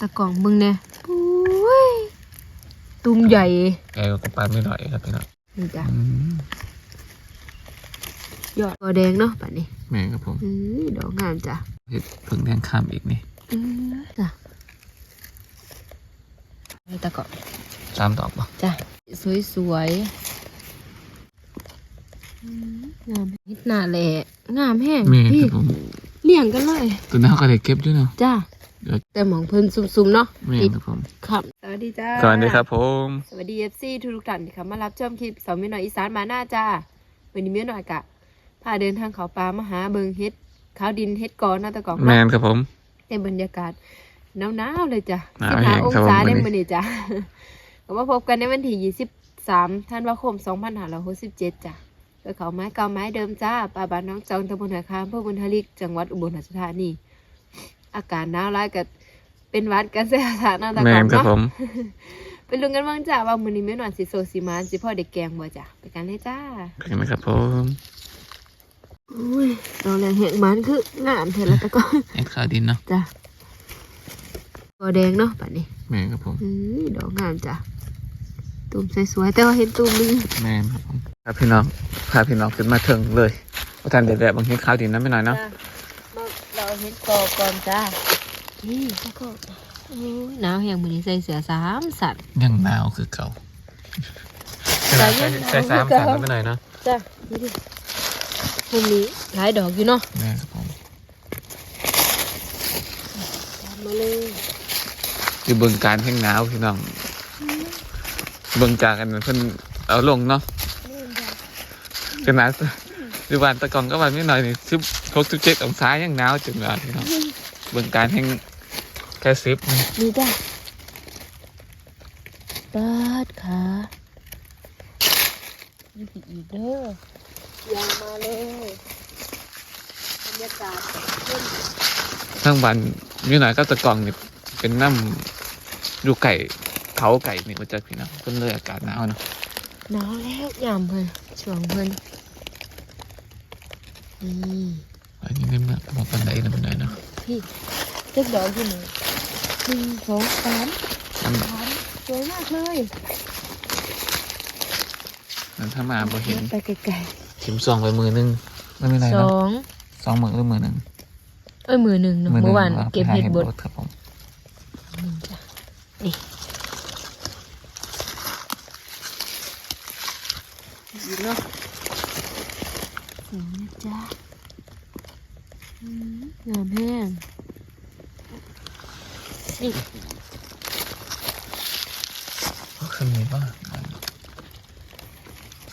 ตะกล่องมึงเนี่ยอุ้ยตุ้มใหญ่แกก็ปลาไม่หน่อยครับพี่น้องนี่จ้ะอืมยอดกอแดงเนาะป่านนี้แม่ครับผมอือดอกงามจ้ะเห็ดเพิ่งแดงข้ามอีกนี่อือจ้ะนี่ตะกล่องสามดอกปะจ้ะสวยๆอืมงามนิดหนาแหละงามแห้งแม่คพี่รับผม เลี่ยงกันเลยตัวนี้เขาก็ได้เก็บด้วยเนาะ จ้าเดี๋ยวแต่หมองเพิ่นซุ่มๆเนาะแม่ติดครับผมครับ สวัสดีจ้า สวัสดีครับผม สวัสดีเอฟซีทุกๆท่านที่เข้ามารับชมคลิปสองมิหน่อยอีสานมาหน้าจ้าวันนี้มิหน่อยกะพาเดินทางเขาป่ามาหาเบิงเฮ็ดขาวดินเฮ็ดกอนนาะแตะกองแมเนาะนครับผมในบรรยากาศหนาวๆเลยจ้ะหนาวสิบห้าแห้งองครับศาผมได้วันนี้มื้อนี้จ้ะก็มาพบกันในวันที่ยี่สิบสามธันวาคมสองพันห้าร้อยหกสิบเจ็ดจ้ะ โดยเขาไม้เก่าไม้เดิมจ้าป่าบ้านน้องจองตำบลหาคามเพื่อบุญทลิกจังหวัดอุบลราชธานีอากาศหนาวร้ายกับเป็นหวัดกันเสียสานาะแตะแมกอนงครับเนาะผมไปลุ้นกันบ้างจ้าว่ามื้อนี้แม่นอนสิโซสิมานสิพ่อเด็กแกงบ่จ้ะไปกันเลยจ้าเป็นไหมครับผมอุ้ยตอนแรกแหกมันคืองามแท้แล้วแต่ก็เห็ดขาวดินเนาะจ้ะกอแดงเนาะป่านนี้แมนครับผมอือดอกงามจ้ะตุ่มสวยๆแต่ว่าเห็นตุ่มนึงแมนครับผม พาพี่น้องพาพี่น้องขึ้นมาเถิงเลยประทานเด็ดแบบบางทีขาวดินนั้นไม่หน่อยเนาะจ้ะมาเราเห็นกอก่อนจ้านี่แล้วก็โอ้ยหนาวแห้งมื้อนี้ใส่เสื้อสามสัตว์ ยังหนาวคือเก่าแต่ยังหนาวใส่สามคือสันเก่าไม่หน่อยเนาะจ้ะนี่ดิมุมนี้หลายดอกอยู่เนาะแม่ครับผมตามมาเลยคือเบิ่งการแห้งหนาวพี่น้องเบิ่งจากกันเพิ่นเอาลงเนาะนี่จ้ะ ขนาดอยู่บ้านตะกองก็บ้านไม่หน่อยนี่สิบหกสิบเจ็ดองศายังหนาวจังเลยพี่น้องเบิ่งการแห้งแค่สิบนี่นี่จ้ะปาดขานี่ผิดอีกเด้อยางมาเลยบรรยากาศเย็นทั้งบ้านอยู่หน่อยก็ตะกองนี่เป็นน้ำอยู่ไก่เขาไก่นี่มาจากพี่น้องเพิ่นเลยอากาศหนาวเนาะหนาวแล้วยามเพิ่น ช่วงเพิ่นนี่อันนี้ในเมืองบอกกันไดนะพี่น้อยเนาะพี่เจ็ดดอกที่หนึ่งหนึ่งสองสามนั่นสามสวยมากเลยนั่นถ้ามาบ่เห็นไปไกลชิมซองไปมือนึงไม่เป็นไรๆสเนาะองสองมือหรือมือหนึ่งเอ้ยมือหนึ่งเนอะหเมื่อวานงเก็บเห็ดบดครับผม หนึ่งจ้ะนี่ดีเนาะนี่นะจ้ะอืมงามแห้ง นี่ขึ้นมีบ้าง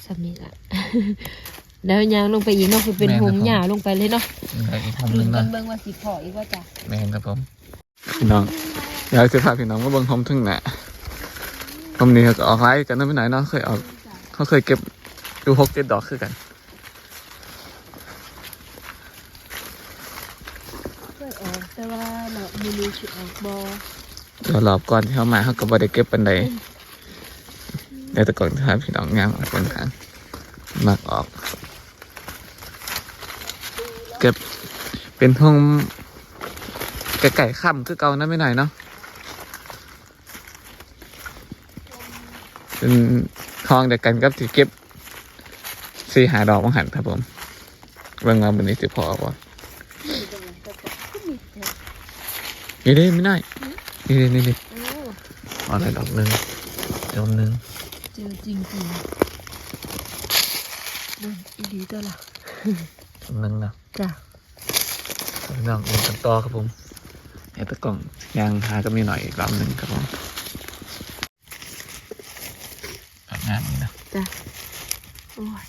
สามีละแล้วยางลงไปอีกเนาะคือเป็นหุมหญ้าลงไปเลยเนาะอีกห้องลุ้นึนงกันะนเบิ่งว่าสิพออีกว่าจ้ะแม่นครับผมพี่น้องเดี๋ยวจะพาพี่น้องมาเบิ่งห้องทึ่งหน่ะผมนี่ก็ออกไลฟ์กันนั่นไม่ไหนเนาะเคยออกเขาเคยเก็บดูหกเจ็ดดอกคือกัน เคยออกแต่ว่าเรามือ นี้สิอเดี๋ยวรอบก่อนที่เขามาเขาก็บ่ได้เก็บปันใดเดี๋ยวแต่ก่อนทาพี่น้องงามออกคนทางมักออก เก็บเป็นห้องไก่ไก่ค่ำคือเก่านะไม่หน่อยเนาะเป็นห้องเดียวกันกับที่เก็บสี่หาดอกมังหันครับผมเรื่องงานวันนี้สิพอป่ะ นี่เด้ไม่ได้นี่เด้นี่เด้โอ้เอาอะไรดอกหนึ่งดอกหนึ่งเจอจริงจริงเบิ่งอีดีตัวละดอกหนึ่งนะจ้ะพี่น้องเอ็นกันต่อครับผมเอตะกล่องยางหาก็มีหน่อยอีกลำหนึ่งครับผมดอกงามนี่นะจ้ะโอ้ย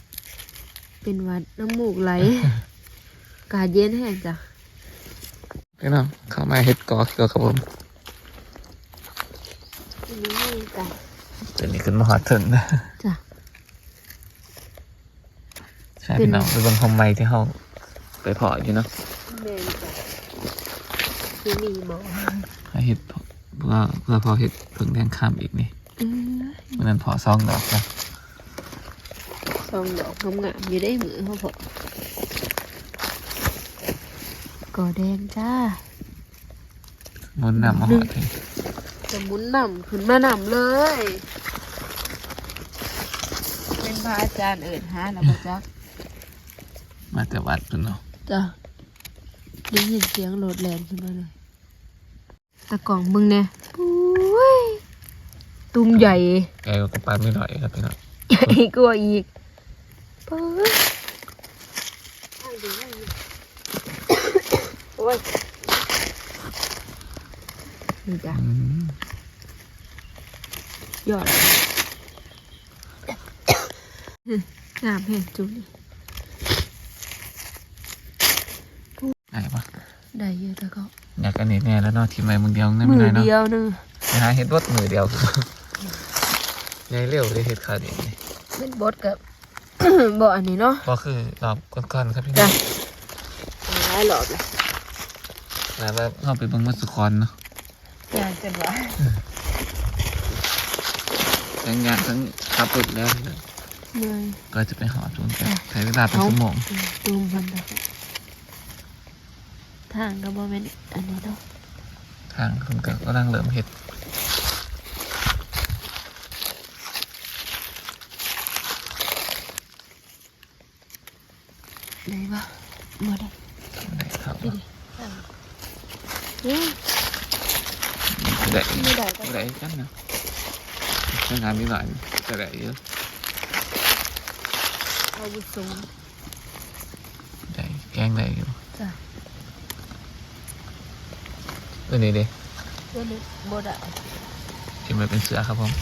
เป็นหวัดน้ำมูกไหลอากาศเย็นแห้งจ้ะ พี่น้องเข้ามาเฮ็ดกอเกลือครับผมอันนี้นี่จ้ะเดี๋ยวนี้ขึ้นมาหอดถึงนะจ้ะใช่พี่น้องไปเบิ่งคอมไมที่เขาไปเพาะอยู่เนาะแม่นจ้ะคือมีหมอให้เฮ็ดเพาะเพื่อเพื่อพอเฮ็ดเพิ่งแดงข้ามอีกนี่อืมเมื่อนั้นเพอซองดอกนะซองดอกงามๆอยู่ได้มือเขาพอ ก่อแดงจ้าหมุนน้ำมาหอดเลยจะหมุนนำขึ้นมานำเลย เป็นพระอาจารย์เอิดฮะนะพ่อจ๊ะมาแต่วัดพุ่นเนาะจ้ะได้ยินเสียงโหลดแลนขึ้นมาเลยตะกล่องมึงเนี่ยปุ้ยตุ้มใหญ่ แกก็ปลาไม่ลอยครับพี่น้อง ใหญ่กว่าอีกปุ้ย โอ้ยนี่จ้ะอืมยอดงามแห่งจุ๊นี่ได้ปะได้เยอะแต่ก็อยากอันนี้แน่แล้วเนาะทีมใหม่มึงเดียวนั่นมืไม่อได้เนาะเดียวนึงไปหาเฮ็ดรถมือเดียวยายเร็วได้เฮ็ดขาดเองนี่เป็นบดกับบ่อันนี้เนาะก็คือรอบก่อนๆครับพี่น้จ้ะองหลายหลอบเลย แล้วแบบเข้าไปเบิ่งมัสคอนเนาะจานกันว่าทั้งงานทั้งขับรถแล้วพี่น้องเหนื่อยก็จะไปหอจุนกันใช้เวลาเป็นชั่วโมงตูมพันตะทางก็บ่แม่นอันนี้เนาะทางคุณก็กำลังเริ่มเฮ็ดได้ปะบ่ได้ ได้ครับ ดิดิอืม ได้ไม่ได้ก็ได้กันนะใช้งานนิดหน่อยจะได้เยอะเอาบุสูงได้แกงได้อยู่ จ้ะ เออนี่เด้ เดี๋ยวนี้บ่ได้ ที่มันเป็นเสือครับผม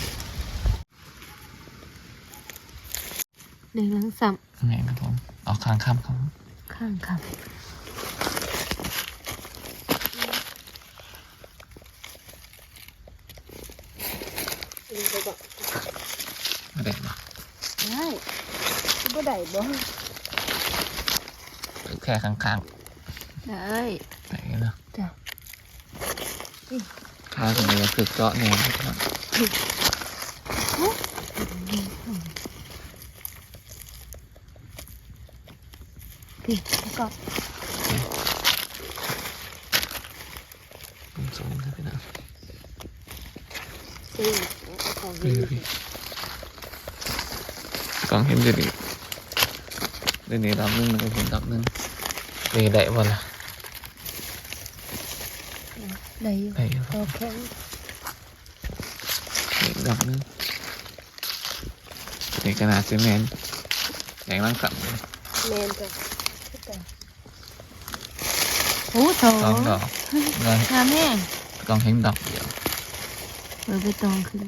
หนึ่งหลังซ้ำ ไงครับผมออกข้างค่ำครับผม ข้างครับ ไม่ได้เนาะ ได้บ่ ได้บ่แค่ข้างได้ๆได้เนาะจ้ะข้างตรงนี้ก็คือเจาะเนี่ยครับพี่แล้วก็สูงครับพี่น้องซื้อของพี่พี่กล้องเห็นจะดี เดี๋ยวนี้ดอกหนึงมันก็เห็นดอกหนึงนี่ได้บ่ล่ะได้อยู่ได้อยู่ครับโอเคอีกดอกหนึงนี่ขนาดซีเมนต์แข็งร่างสับเลยแมนจ้ะโอ้โถสองดอกเลยงามแม่งกล้องเห็นดอกเดียวเบอร์ไปตองคือ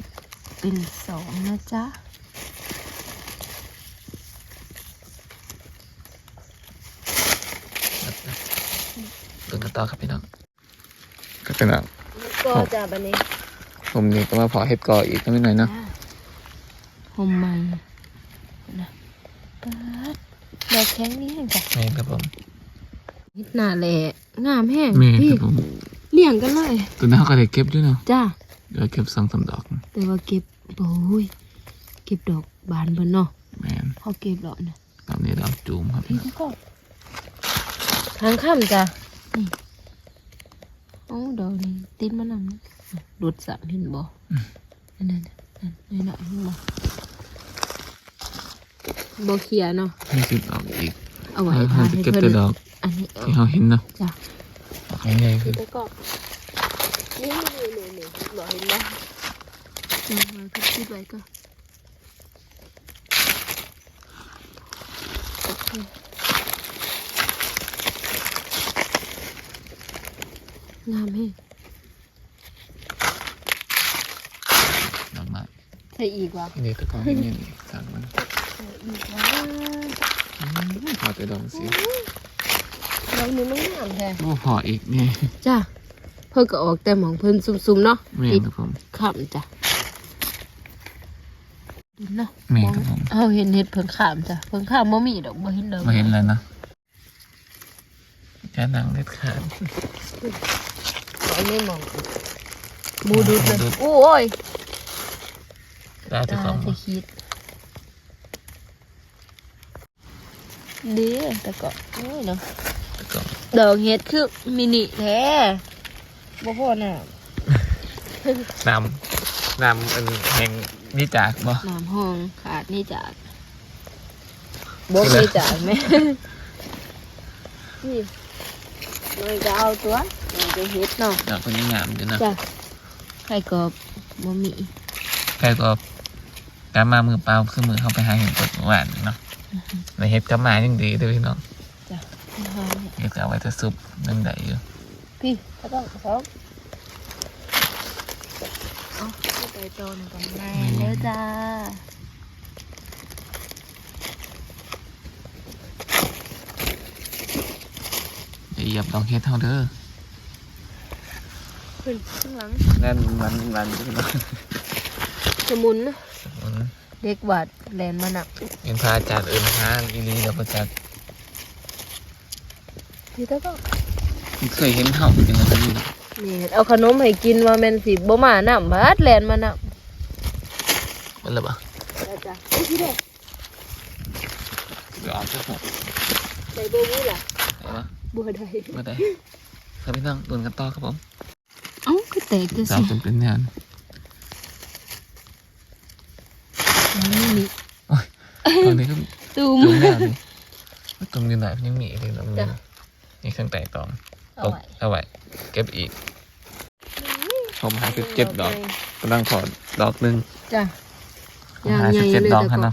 เป็นสองนะจ๊ะ เปิดกัน ต่อครับพี่น้อง ก็เป็นอะก็จะบันนี้ผมนี่ก็มาพอเห็ดกออีกนิดหน่อยเนาะหอมมันนะปัดดอกแข็งนี่แห้งจ้ะแม่นครับผมนิดหนาแหละงามแห้งแม่นพี่ครับผมเลี่ยงกันเลยตัวนี้เขาก็ได้เก็บด้วยเนาะจ้าเดี๋ยวเก็บสองสามดอก แต่ว่าเก็บโอ้ยเก็บดอกบานเบิ่นเนาะแม่นเขาเก็บดอกนะดอกนี้ดอกจูมครับพี่ก็ทางข้ามจ้ะ นี่โอ้ดอกนี้ติดมะนำนะหลุดสักเห็นบ่อันนั้นน่ะนั่นนี่น่ะเห็นบ่บ่เขียเนาะให้สิบดอกอีกเอาไว้ให้พาจะให้เก็บเพิ่นแต่ดอกอันนี้เอาที่เขาเห็นเนาะจ้ะดอกใหญ่ๆคือแล้วก็นี่นี่นี่นี่บ่เห็นบ่จังหวะก็คิดไว้ก็โอเคงามแฮะดอกไม้ใส่อีกวะนี่ตะกอนเห็นนี่ทางมันใส่อีกวะอืมพอแต่ดอกสิเรานี่มันงามแท้โอ้พออีกนี่จ้ะเพิ่นก็ออกแต่หมองเพิ่นซุ่มๆเนาะแม่นติดครับผมขำจ้ะดินเนาะแม่นครับผมเอาเห็นเห็ดเพิ่งขามจ้ะเพิ่งขามบ่มีดอกบ่เห็นดอกมาเห็นเลยเนาะแค่นังเล็ดขาดเอา ไม่มองหมูดุดเลยหมูดุดโอ้ยได้จะตาของสิคิดเดีแต่ก็โอ้ยเนาะตะกอนดอกเห็ดคือมินิแท้บ่พอน่ะน้ำน้ำอันแห่งนี่จากบ่น้ำห้องขาดนี่จากบ่มีจากแม่นี่เลยจะเอาตัวเรา จะเฮ็ดเนาะดอกคนนี้งามอยู่นะจ้ะไข่กรอบบ่มีใครก็การมามือเปล่าคือมือเข้าไปหาเห็ดกดหวานเนาะในเห็ดก็มายังดีเด้วยพี่น้องจ้ะเห็ดก็เอาไว้จะซุปนึ่งได้อยู่พี่ก็ต้องเขาเอาไปโตหนึ่งกันแม่เด้อจ้าอย่าเหยียบดอกเห็ดเท่าเด้อ ขึ้นข้างหลังนั่นมันมันพี่น้องสมุนมันเด็กบาดแลนมาหนักเป็นพระอาจารย์เอิญฮานอีนีเดี๋ยวพระอาจารย์พี่ตาก็เคยเห็นเท่าอย่างนั้นอยู่นะนี่เอาขนมให้กินว่าแม่นสิบ่มาน้ำบาดแลนมาน้ำมันเลยปะจ้ะไอ้พี่เด็กเดี๋ยวเอาสักหกใส่บ่มีล่ะได้ปะบ่ได้ไม่ได้ครับพี่น้องโดนกันต่อครับผมเอ้าคือ แตกจังสาวซี่จนเป็นงานนี่ตอนนี้ก็ตูม จุ่มแล้วนี่ตรงนี้ไหนยังมีอีกเลยตรงนี้จ้ะ นี่เครื่องแต่งตองเอาตกไว้เอาไว้เก็บอีกผมหาสิบเจ็ดดอกกำลังถอดดอกหนึ่งจ้ะผมหาสิบเจ็ดดอกครับนะ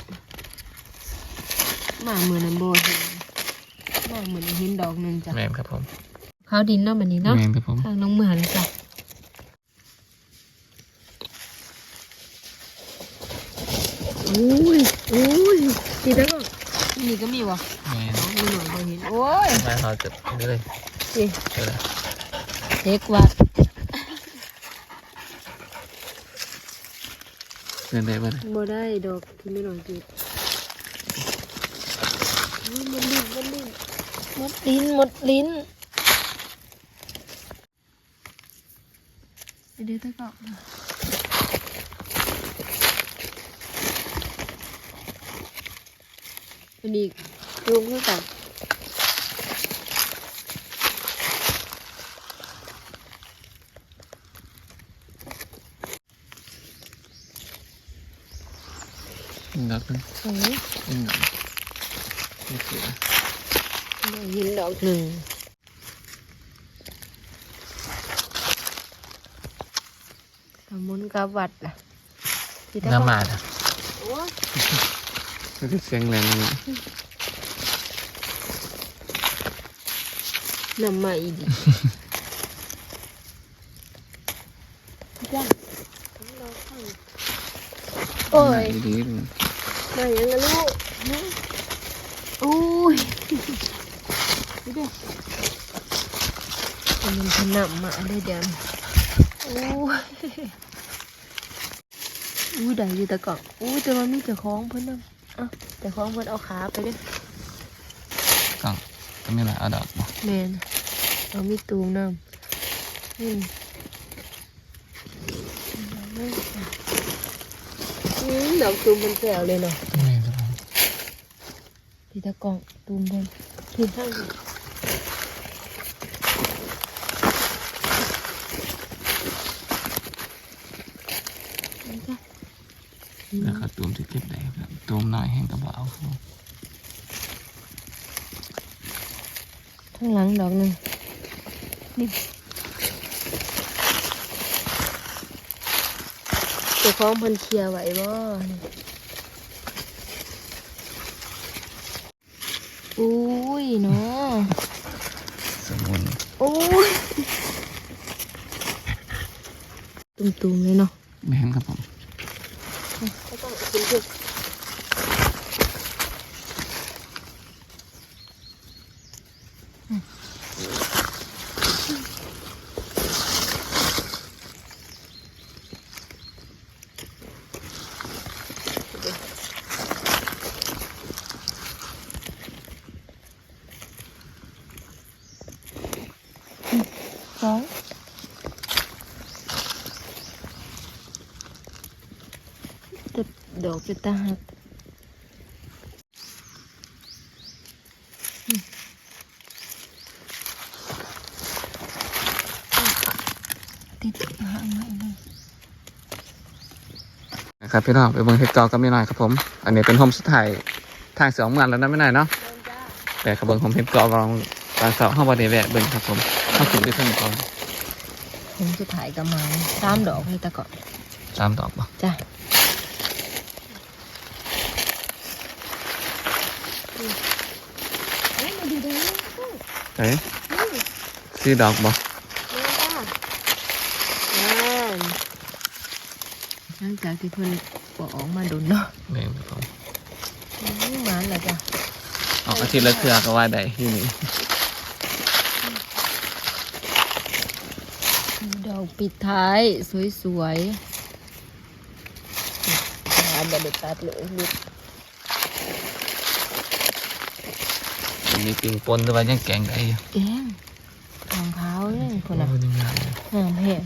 มาเหมือนนั้นบ่เห็นมาเหมือนเห็นดอกหนึงจ้ะแมนครับผม ข้าวดินเนาะบัดนี้เนาะแมนครับผม ทางน้องเหมือนจ้ะ อุ้ยอุ้ยดีแล้วก็นี่ก็มีวะแมนมีหน่อยบ่เห็นโอ้ยมาถอดจุดนี้เลยนี่เจอเลยเด็กวัดเดินได้ไหมบ่ได้ดอกที่ไม่หน่อยจีอุ้ยมันลิ้นมันลิ้นหมดลิ้นหมดลิ้นไปดูตะกอก อันนี้รวมขึ้นกันดอกหนึ่งโอ้ยอืมนี่คือได้ยินดอกหนึ่งทำมุนกับวัดล่ะที่ตะกอกน้ำมาดอะ โอ้ยมันก็เสียงแรงนี่น้ำมาอีกดิจ้าทั้งดอกทั้งโอ้ยดีมาอย่างนั้นลูกนะอุ้ยดูดิมันขนำมาได้เดี๋ยวนี้โอ้ยอุ้ยได้อยู่แต่ก่อนอุ้ยแต่ว่ามีแต่ของเพิ่นนะเอะแต่ของเพิ่นเอาขาไปเด้วยกล่องก็ไม่ละเอาดอกบ่แมนเอามีตูงน้ำอืมอืมดอกตูมเป็นแถวเลยเนาะแม่นครับผมพี่ตะกองตูมบนพี่ข้างดินี่จ้ะอืม แล้วก็ตูมที่เก็บได้ครับตูมหน่อยแห้งกระเบเอาครับข้างหลังดอกหนึ่งนี่เจ้าของเพิ่นเคลียร์ไว้บ่นี่อุ้ยเนาะสมุนโอ้ยตุ่มๆเลยเนาะแม่นครับผม ก็ ดอกเป็นตาหักติดหางไม่เลยนะครับพี่น้องไปเบิ่งเฮ็ดเกาก็ไม่น้อยครับผม อันนี้เป็นโฮมสุดท้ายทางสองอมื่นแล้วนะไม่น้อยเนาะแต่ขบวนผมเฮ็ดเกาลองตอนเสาะห้องบันไดแวะเบิ่งครับผมเข้าถึงด้วยเพิ่มก่อนผมสุดท้ายก็มาสามดอกให้ตะก่อนสามดอกป่ะจ้ะ ดูเด้อเอ้ยนี่สีดอกบ่เดินจ้านั่นหลังจากที่เพิ่นปอกออกมาโดนเนาะแม่นครับผมอืมหวานเหรอจ้ะออกอาทิตย์ละเทื่อก็ว่าได้ที่นี่ดอกปิดท้ายสวยๆงานบรรยากาศเลยลุก นมีปิงปนแต่ว่ายังแกงได้อยู่แกงทองเท้าเนี่ยคนโอ้น่ะยงามเลยงามแห้ง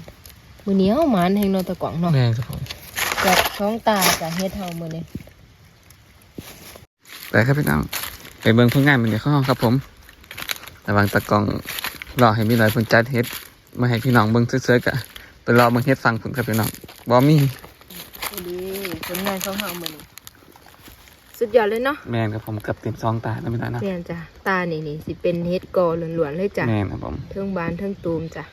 มือเหนี้ยวหมานแห่งนอตะกว่างเนาะแม่นครับผมจากท้องตาจากเฮ็ดเฮามือนี้ไปครับพี่น้องไปเบิ่งผลงานมันเดี๋ยวเข้าห้องครับผมระหวังตะกล้องรอให้มีหน่อยเพิ่นจัดเฮ็ดมาให้พี่น้องเบิ่งสวยๆกะไปรอเบิ่งเฮ็ดฟังผลครับพี่น้องบ่มี ดีผลงานของเฮามือนี้ สุดยอดเลยเนาะแม่นครับผมเกับเต็มซองตาแล้วพี่น้องเนาะแม่นจ้ะตานี่นี่สิเป็นเฮ็ดกอล้วนๆเลยจ้ะแม่นครับผมเทิงบานเทิงตูมจ้ะ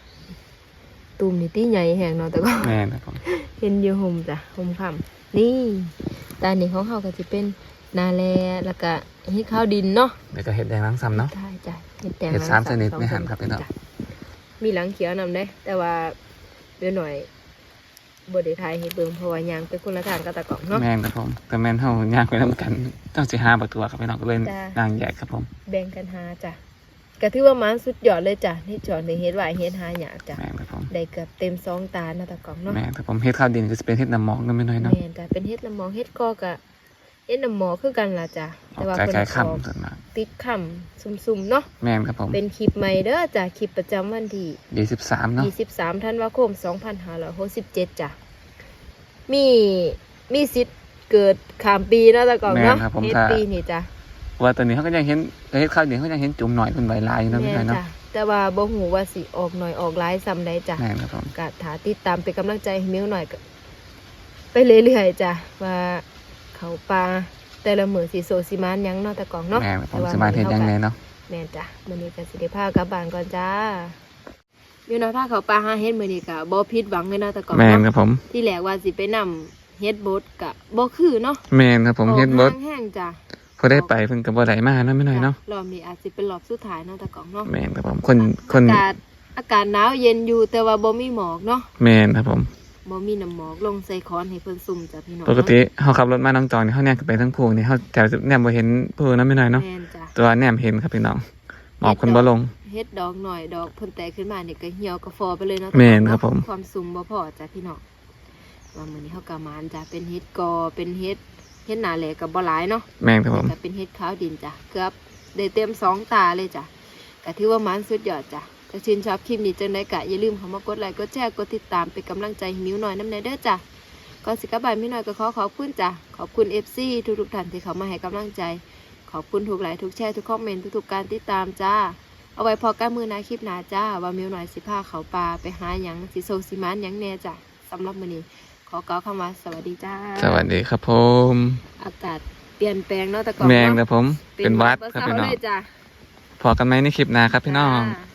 ตูมนี่ตีใหญ่แห่งเนาะแต่ก็แม่นครับผมเห็นอยู่ห่มจ้ะห่มค่ำนี่ ตานี่ของเขาก็จะเป็นนาแลแล้วก็เฮ็ดข้าวดินเนาะเดี๋ยวก็เฮ็ดแดงล้างซ้ำเนาะใช่จ้ะเฮ็ดแดงเฮ็ดหลังสามชนิดสองไม่หันครับพี่น้องจ้ะมีหลังเขียวนำได้ แต่ว่าเดี๋ยวหน่อย บ่ได้ทายให้เบิ่งเพราะว่ายางเป็นคนละทางกับตะกล่องเนาะ แม่นครับผมแต่แม่นเฮาย่างไปนํกันต้องสิหาบักตัวครับพี่น้องก็เลยจ้ะย่างแยกครับผมแบ่งกันหาจ้ะก็ถือว่ามันสุดยอดเลยจ้ะที่จอดในเฮ็ดไหวเฮ็ดหาหยาจ้ะแม่นครับผมได้เกือบเต็มสองตานะตะกล่องเนาะแม่นครับผมเฮ็ดข้าวดินก็สิเป็นเฮ็ดน้ำหมอกนำไม่น้อยเนาะ แม่นจ้ะเป็นเฮ็ดละหมองเฮ็ดกอกะ เฮ็ดน้ำหมอคือกันล่ะจ้ะออแต่กว่าคเพิ่นล้ายๆอค่ำอกส่วนมากติดค่ำซุ่มๆเนาะแม่นครับผมเป็นคลิปใหม่เด้อจ้ะคลิปประจำวันที่23เนาะ23ธันวาคม2567จ้ะมีมีสิทธิ์เกิดข้ามปีเนาะตะกล่องเนาะแม่นครับผมเฮ็ดถ้าปีนี่จ้ะว่าตอนนี้เขาก็ยังเห็นเฮ็ดข้าวดินเขายังเห็นจุ่มหน่อยเพิ่นใบลายอยู่เนาะพี่แม่น้อยเนาะจ้ะแต่ว่าบ่ฮู้ว่าสิออกหน่อยออกหลายซำใดจ้ะแม่นครับผมก็ถ้าติดตามเป็นกำลังใจให้มิวหน่อยก็ไปเรื่อยๆจ้ะว่า เขาปลาแต่ละมื้อสิโซสิมานหยังเนาะตะกล่องเนาะแม่นครับผมแต่ว่สมาธิเฮ็ดยังไงมื้อนี้เนาะแม่นจ้ะมื้อนี้ก็สิได้พากลับบ้านก่อนจ้ามิวน้อยพาเขาปลาหาเฮ็ดมื้อนี้ก็บ่ผิดหวังเลยเนาะตะกล่องแม่นคเนาะรับผม ที่แรกว่าสิไปนำเฮ็ดบดก็บ่คือเนาะแม่นครับผมเฮ็ดเบิดออกแห้งๆจ้ะพอได้ไปเพิ่นก็บ่ได้มาเนาะไม่น้อยเนาะรอบนี้อาจสิเป็นรอบสุดท้ายเนาะตะกล่องเนาะแม่นครับผมคนคนอากาศอากาศหนาวเย็นอยู่แต่ว่าบ่มีหมอกเนาะแม่นครับผม บ่มีน้ำหมอกลงใส่คอนให้เพิ่นซุ่มจ้ะพี่น้องปกติเฮาขับรถมาน้องจองนี่เฮาแนมขึ้นไปทั้งภูนี่เฮาแถวแนมบ่เห็นภูเนาะไม่น้อยเนาะแม่นจ้ะแตัวาแนมเห็นครับพี่น้องหมอกคนบ่ลง เฮ็ดดอกหน่อยดอกเพิ่นแตกขึ้นมานี่ก็เหี่ยวกระฟอไปเลยเนาะแม่นครับผม ความซุ่มบ่พอจ้ะพี่น้องว่ามื้อนี้เฮาก็มานจ้ะเป็นเฮ็ดกอเป็นเฮ็ดเฮ็ดหน้าแหลกก็บ่หลายเนาะแม่นครับผมแต่ก็เป็นเฮ็ดขาวดินจ้ะเกือบได้เต็มสองตาเลยจ้ะก็ถือว่ามันสุดยอดจ้ะ ถ้าชื่นชอบคลิปนี้จังไดก็อย่าลืมเข้ามากดไลค์กดแชร์กดติดตามเป็นกำลังใจให้มิวหน่อยน้ำในเด้อจ้ะก่อนสิกลับบ้านมิวหน่อยก็ขอขอบคุณจ้ะขอบคุณ FC ทุกๆท่านที่เข้ามาให้กำลังใจ ขอบคุณทุกไลค์ทุกแชร์ทุกคอมเมนต์ทุกๆการติดตามจ้าเอาไว้พอกันมือหนาคลิปหนาจ้า ว่ามิวหน่อยสิพาเขาปลาไปหาหยังสิโซซิมานหยังแน่จ้ะสำหรับมื้อนี้ขอกล่าวคำว่าสวัสดีจ้า สวัสดีครับผม อากาศเปลี่ยนแปลงเนาะแต่ก่อนแม่นคเนาะรับผม เป็นหวัดครับเศร้าพี่น้อง เลยจ้ะ พอกันไหมในคลิปหน้าครับพี่น้อง จ้า